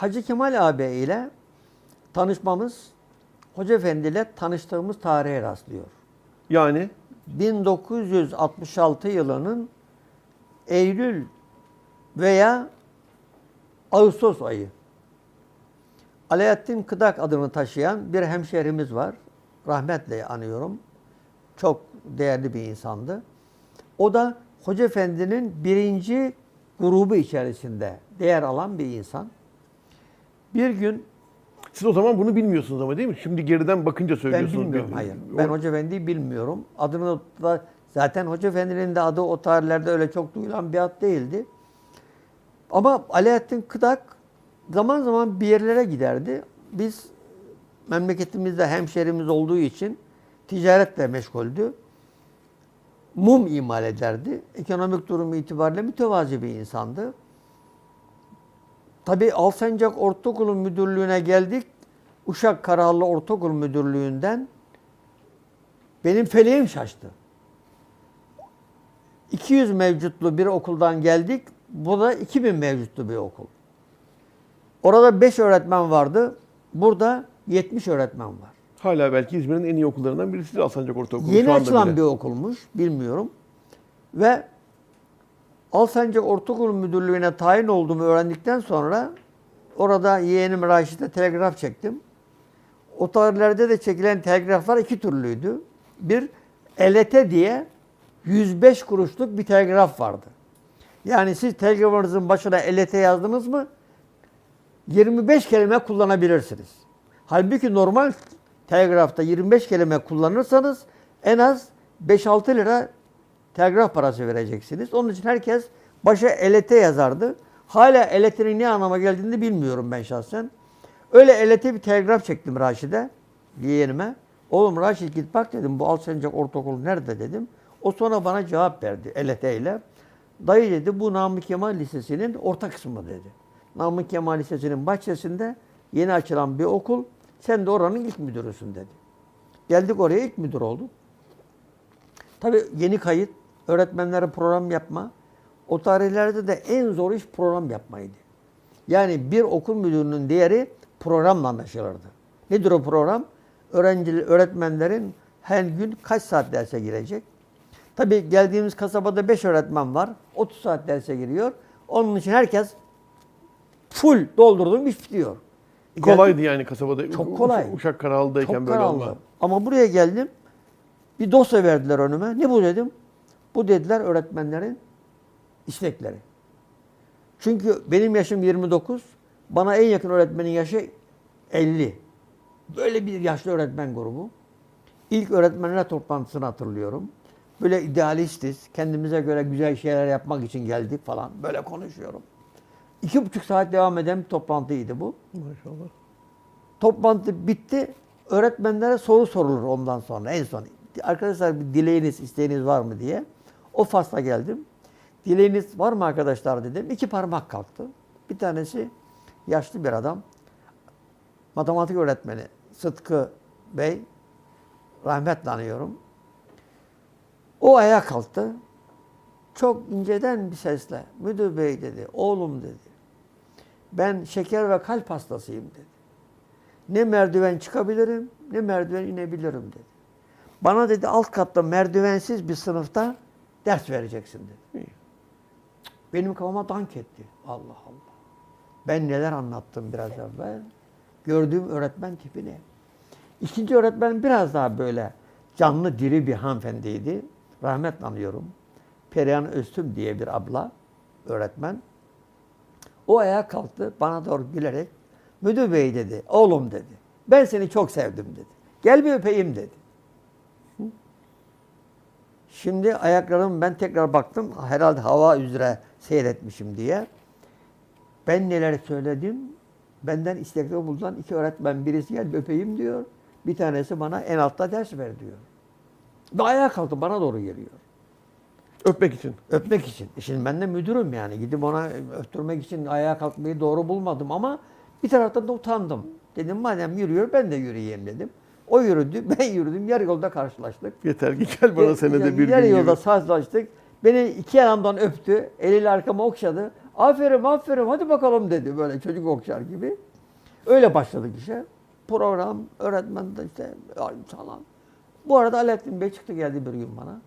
Hacı Kemal abi ile tanışmamız Hoca Efendi ile tanıştığımız tarihe rastlıyor. Yani 1966 yılının Eylül veya Ağustos ayı. Alaaddin Kıdak adını taşıyan bir hemşehrimiz var. Rahmetle anıyorum. Çok değerli bir insandı. O da Hoca Efendi'nin birinci grubu içerisinde değer alan bir insan. Bir gün siz o zaman bunu bilmiyorsunuz ama değil mi? Şimdi geriden bakınca ben söylüyorsunuz. bilmiyorum Bir- hayır. Ben Hoca Efendi'yi bilmiyorum. Adını da zaten Hoca Efendi'nin de adı o tarihlerde öyle çok duyulan bir ad değildi. Ama Alaaddin Kıdak zaman zaman bir yerlere giderdi. Biz memleketimizde hemşerimiz olduğu için ticaretle meşguldü. Mum imal ederdi. Ekonomik durumu itibariyle mütevazi bir insandı. Tabii Alsancak Ortaokulu Müdürlüğü'ne geldik. Uşak Karahallı Ortaokul Müdürlüğü'nden benim feleğim şaştı. 200 mevcutlu bir okuldan geldik. Bu da 2000 mevcutlu bir okul. Orada 5 öğretmen vardı. Burada 70 öğretmen var. Hala belki İzmir'in en iyi okullarından birisidir Alsancak Ortaokulu. Yeni açılan bile. bir okulmuş. Bilmiyorum. Ve Alsancak Ortaokul Müdürlüğü'ne tayin olduğumu öğrendikten sonra orada yeğenim Raşit'e telgraf çektim. O tarihlerde de çekilen telgraflar iki türlüydü. Bir ELT diye 105 kuruşluk bir telgraf vardı. Yani siz telgrafınızın başına ELT yazdınız mı 25 kelime kullanabilirsiniz. Halbuki normal telgrafta 25 kelime kullanırsanız en az 5-6 lira telgraf parası vereceksiniz. Onun için herkes başa ELT yazardı. Hala ELT'nin ne anlama geldiğini bilmiyorum ben şahsen. Öyle ELT bir telgraf çektim Raşid'e, yeğenime. Oğlum Raşid git bak dedim bu Alsancak Ortaokulu nerede dedim. O sonra bana cevap verdi ELT ile. Dayı dedi bu Namık Kemal Lisesi'nin orta kısmı dedi. Namık Kemal Lisesi'nin bahçesinde yeni açılan bir okul. Sen de oranın ilk müdürüsün dedi. Geldik oraya ilk müdür olduk. Tabii yeni kayıt, öğretmenlere program yapma. O tarihlerde de en zor iş program yapmaydı. Yani bir okul müdürünün değeri programla anlaşılırdı. Nedir o program? Öğrenci, öğretmenlerin her gün kaç saat derse girecek? Tabii geldiğimiz kasabada 5 öğretmen var. 30 saat derse giriyor. Onun için herkes full doldurduğum iş bitiyor. Kolaydı yani kasabada. Çok kolay. Uşak Karahal'dayken Çok böyle karanlık. olma. Ama buraya geldim. Bir dosya verdiler önüme. Ne bu dedim? Bu dediler öğretmenlerin istekleri. Çünkü benim yaşım 29. Bana en yakın öğretmenin yaşı 50. Böyle bir yaşlı öğretmen grubu. İlk öğretmenler toplantısını hatırlıyorum. Böyle idealistiz. Kendimize göre güzel şeyler yapmak için geldik falan. Böyle konuşuyorum. İki buçuk saat devam eden bir toplantıydı bu. Maşallah. Toplantı bitti. Öğretmenlere soru sorulur ondan sonra en son. Arkadaşlar bir dileğiniz, isteğiniz var mı diye. O fasla geldim. Dileğiniz var mı arkadaşlar dedim. İki parmak kalktı. Bir tanesi yaşlı bir adam. Matematik öğretmeni Sıtkı Bey. Rahmetle anıyorum. O ayağa kalktı. Çok inceden bir sesle müdür bey dedi, oğlum dedi. Ben şeker ve kalp hastasıyım dedi. Ne merdiven çıkabilirim ne merdiven inebilirim dedi. Bana dedi alt katta merdivensiz bir sınıfta ders vereceksin dedi. Benim kafama dank etti. Allah Allah. Ben neler anlattım biraz evvel. Gördüğüm öğretmen tipini. İkinci öğretmen biraz daha böyle canlı diri bir hanımefendiydi. Rahmetle anıyorum. Perihan Öztüm diye bir abla öğretmen. O ayağa kalktı bana doğru gülerek müdür bey dedi, oğlum dedi. Ben seni çok sevdim dedi. Gel bir öpeyim dedi. Şimdi ayaklarım ben tekrar baktım. Herhalde hava üzere seyretmişim diye. Ben neler söyledim? Benden istekte bulunan iki öğretmen birisi gel öpeyim diyor. Bir tanesi bana en altta ders ver diyor. Ve ayağa kalktı bana doğru geliyor. Öpmek için. Öpmek için. E Şimdi ben de müdürüm yani. Gidip ona öptürmek için ayağa kalkmayı doğru bulmadım ama bir taraftan da utandım. Dedim madem yürüyor ben de yürüyeyim dedim. O yürüdü, ben yürüdüm. Yarı yolda karşılaştık. Yeter ki gel bana senede bir Yarı gün yolda gibi. sazlaştık. Beni iki yanımdan öptü. Eliyle arkama okşadı. Aferin aferin hadi bakalım dedi böyle çocuk okşar gibi. Öyle başladık işe. Program, öğretmen de işte falan. Bu arada Alaaddin Bey çıktı geldi bir gün bana.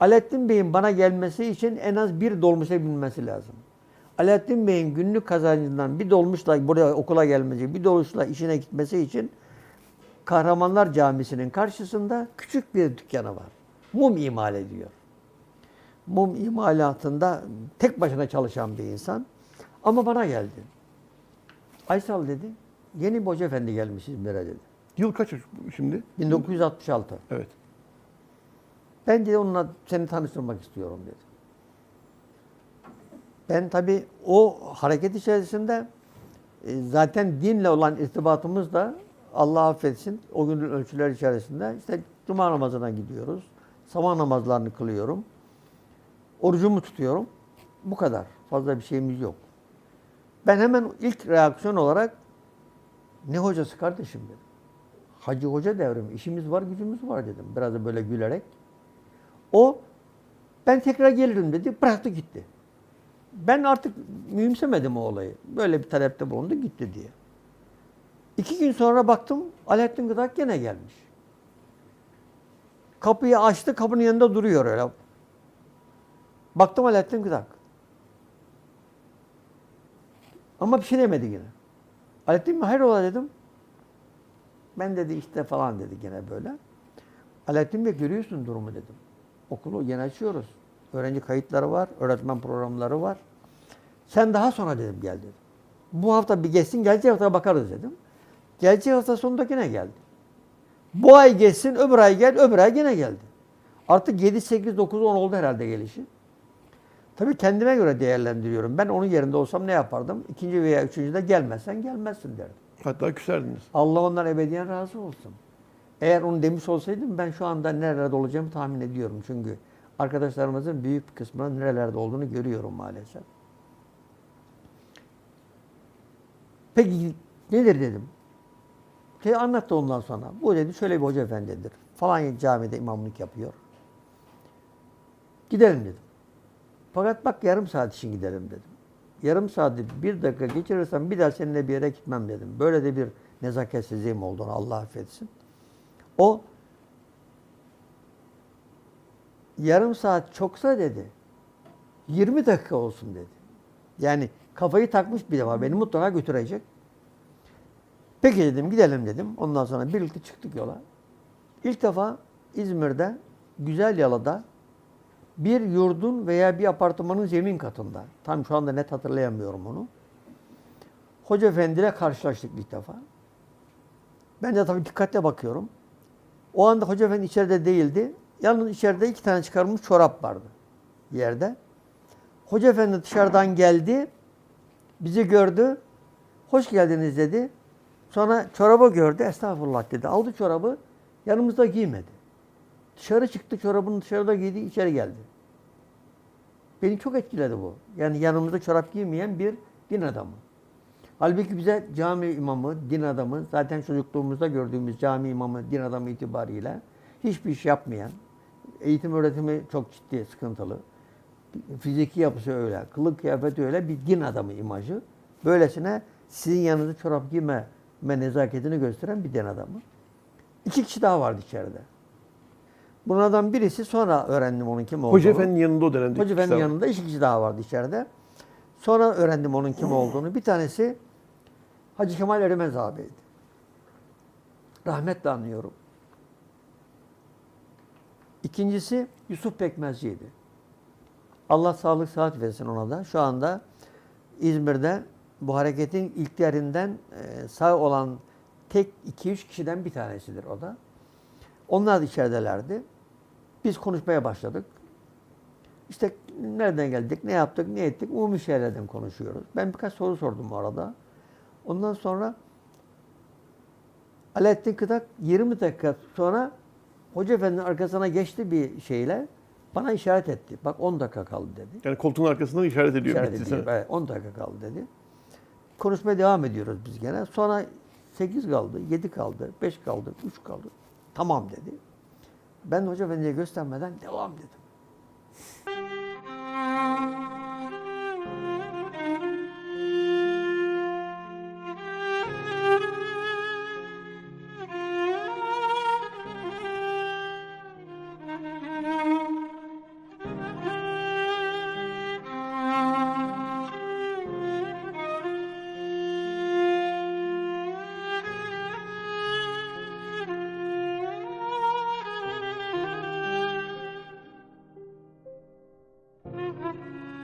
Alaaddin Bey'in bana gelmesi için en az bir dolmuşa binmesi lazım. Alaaddin Bey'in günlük kazancından bir dolmuşla buraya okula gelmesi, bir dolmuşla işine gitmesi için Kahramanlar Camisi'nin karşısında küçük bir dükkanı var. Mum imal ediyor. Mum imalatında tek başına çalışan bir insan. Ama bana geldi. Aysal dedi, yeni bir hoca efendi gelmiş İzmir'e dedi. Yıl kaç şimdi? 1966. Evet. Ben de onunla seni tanıştırmak istiyorum dedi. Ben tabii o hareket içerisinde e, zaten dinle olan irtibatımız da Allah affetsin o günün ölçüler içerisinde işte cuma namazına gidiyoruz. Sabah namazlarını kılıyorum. Orucumu tutuyorum. Bu kadar. Fazla bir şeyimiz yok. Ben hemen ilk reaksiyon olarak ne hocası kardeşim dedim. Hacı hoca devrimi. işimiz var, gücümüz var dedim. Biraz da böyle gülerek. O ben tekrar gelirim dedi. Bıraktı gitti. Ben artık mühimsemedim o olayı. Böyle bir talepte bulundu gitti diye. İki gün sonra baktım Alaaddin Gıdak gene gelmiş. Kapıyı açtı, kapının yanında duruyor öyle. Baktım Alaaddin Gıdak. Ama bir şey demedi yine. Alaaddin mi? Hayrola dedim. Ben dedi işte falan dedi gene böyle. Alaaddin Bey görüyorsun durumu dedim. Okulu yeni açıyoruz. Öğrenci kayıtları var, öğretmen programları var. Sen daha sonra dedim gel dedim. Bu hafta bir geçsin, gelecek hafta bakarız dedim. Gelecek hafta sonundakine geldi. Bu ay geçsin, öbür ay gel, öbür ay gene geldi. Artık 7, 8, 9, 10 oldu herhalde gelişi. Tabii kendime göre değerlendiriyorum. Ben onun yerinde olsam ne yapardım? İkinci veya üçüncüde gelmezsen gelmezsin derdim. Hatta küserdiniz. Allah ondan ebediyen razı olsun. Eğer onu demiş olsaydım ben şu anda nerelerde olacağımı tahmin ediyorum. Çünkü arkadaşlarımızın büyük bir kısmının nerelerde olduğunu görüyorum maalesef. Peki nedir dedim. Şey anlattı ondan sonra. Bu dedi şöyle bir hoca efendidir. Falan camide imamlık yapıyor. Gidelim dedim. Fakat bak yarım saat için gidelim dedim. Yarım saati bir dakika geçirirsem bir daha seninle bir yere gitmem dedim. Böyle de bir nezaketsizliğim olduğunu Allah affetsin. O yarım saat çoksa dedi 20 dakika olsun dedi. Yani kafayı takmış bir defa beni mutlaka götürecek. Peki dedim gidelim dedim. Ondan sonra birlikte çıktık yola. İlk defa İzmir'de Güzel Yalı'da bir yurdun veya bir apartmanın zemin katında. Tam şu anda net hatırlayamıyorum onu. Hoca Efendi ile karşılaştık ilk defa. Ben de tabii dikkatle bakıyorum. O anda Hoca Efendi içeride değildi. Yalnız içeride iki tane çıkarılmış çorap vardı yerde. Hoca Efendi dışarıdan geldi. Bizi gördü. Hoş geldiniz dedi. Sonra çorabı gördü. Estağfurullah dedi. Aldı çorabı. Yanımızda giymedi. Dışarı çıktı çorabını dışarıda giydi içeri geldi. Beni çok etkiledi bu. Yani yanımızda çorap giymeyen bir din adamı. Halbuki bize cami imamı, din adamı, zaten çocukluğumuzda gördüğümüz cami imamı, din adamı itibariyle hiçbir iş yapmayan, eğitim öğretimi çok ciddi, sıkıntılı, fiziki yapısı öyle, kılık kıyafeti öyle bir din adamı imajı. Böylesine sizin yanınızda çorap giyme nezaketini gösteren bir din adamı. İki kişi daha vardı içeride. Bunlardan birisi sonra öğrendim onun kim olduğunu. Hoca Efendi'nin yanında o dönemde. Hoca Efendi'nin yanında iki kişi daha vardı içeride. Sonra öğrendim onun kim olduğunu. Bir tanesi Hacı Kemal Erimez ağabeydi. Rahmetle anıyorum. İkincisi Yusuf Pekmezci'ydi. Allah sağlık sıhhat versin ona da. Şu anda İzmir'de bu hareketin ilklerinden e, sağ olan tek 2-3 kişiden bir tanesidir o da. Onlar da içeridelerdi. Biz konuşmaya başladık. İşte nereden geldik, ne yaptık, ne ettik, umumi şeylerden konuşuyoruz. Ben birkaç soru sordum bu arada. Ondan sonra Alaaddin Kıdak 20 dakika sonra Hoca Efendi'nin arkasına geçti bir şeyle bana işaret etti. Bak 10 dakika kaldı dedi. Yani koltuğun arkasından işaret ediyor. İşaret ediyor. Evet, 10 dakika kaldı dedi. Konuşmaya devam ediyoruz biz gene. Sonra 8 kaldı, 7 kaldı, 5 kaldı, 3 kaldı. Tamam dedi. Ben Hoca Efendi'ye göstermeden devam dedim.